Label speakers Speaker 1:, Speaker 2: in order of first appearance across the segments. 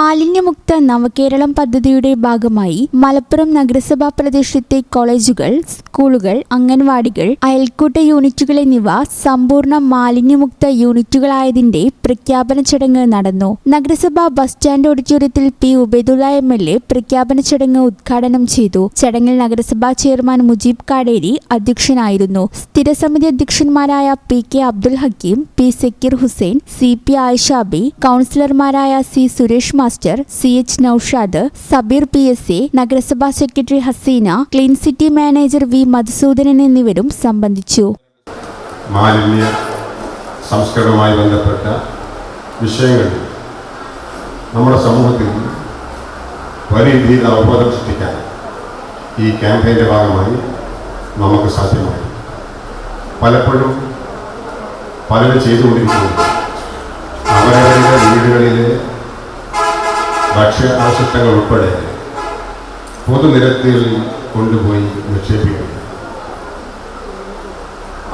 Speaker 1: മാലിന്യമുക്ത നവകേരളം പദ്ധതിയുടെ ഭാഗമായി മലപ്പുറം നഗരസഭാ പ്രദേശത്തെ കോളേജുകൾ സ്കൂളുകൾ അംഗൻവാടികൾ അയൽക്കൂട്ട യൂണിറ്റുകൾ എന്നിവ സമ്പൂർണ മാലിന്യമുക്ത യൂണിറ്റുകളായതിന്റെ പ്രഖ്യാപന ചടങ്ങ് നടന്നു. നഗരസഭാ ബസ് സ്റ്റാൻഡ് ഓഡിറ്റോറിയത്തിൽ P. Ubaidulla M L A പ്രഖ്യാപന ചടങ്ങ് ഉദ്ഘാടനം ചെയ്തു. ചടങ്ങിൽ നഗരസഭാ ചെയർമാൻ മുജീബ് കാടേരി അധ്യക്ഷനായിരുന്നു. സ്ഥിരസമിതി അധ്യക്ഷന്മാരായ P. K. Abdul Hakeem P. Sakir Hussain C. P. Ayishabi കൗൺസിലർമാരായ C. Suresh master C. H. Noushad Sabir P. S. A നഗരസഭാ secretary Haseena clean city manager V. Madhusoodanan എന്നിവരും സംബന്ധിച്ചു.
Speaker 2: മാലിന്യ ബന്ധപ്പെട്ട വിഷയങ്ങളിൽ നമ്മുടെ സമൂഹത്തിൽ വലിയ രീതിയിൽ അവബോധം സൃഷ്ടിക്കാൻ ഈ ക്യാമ്പയിന്റെ ഭാഗമായി നമുക്ക് സാധ്യമായി പലപ്പോഴും പലരും ചെയ്തുകൊണ്ടിരിക്കുന്നു. അവരവരുടെ വീടുകളിലെ ഭക്ഷ്യ അവശിഷ്ടങ്ങൾ ഉൾപ്പെടെ പൊതുനിരത്തുകളിൽ കൊണ്ടുപോയി നിക്ഷേപിക്കുന്നു.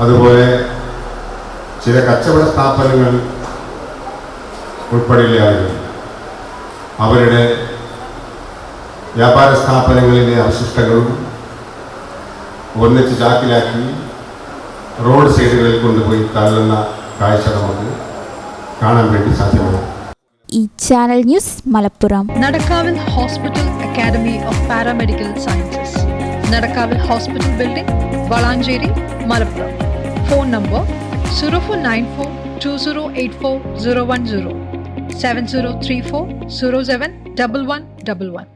Speaker 2: അതുപോലെ ചില കച്ചവട സ്ഥാപനങ്ങൾ ഉൾപ്പെടെയുള്ള ആളുകൾ. അവരുടെ വ്യാപാര സ്ഥാപനങ്ങളിലെ അവശിഷ്ടങ്ങളും ഒന്നിച്ച് ചാക്കിലാക്കി റോഡ് സൈഡുകളിൽ കൊണ്ടുപോയി തള്ളുന്ന കാഴ്ച നമുക്ക് കാണാൻ വേണ്ടി സാധ്യമാണ്.
Speaker 1: ഈ channel news Malappuram.
Speaker 3: നടക്കാവിൽ hospital academy of paramedical sciences. നടക്കാവിൽ hospital building Valanchery Malappuram. Phone number zero four nine four two zero eight four zero one zero. 7034 07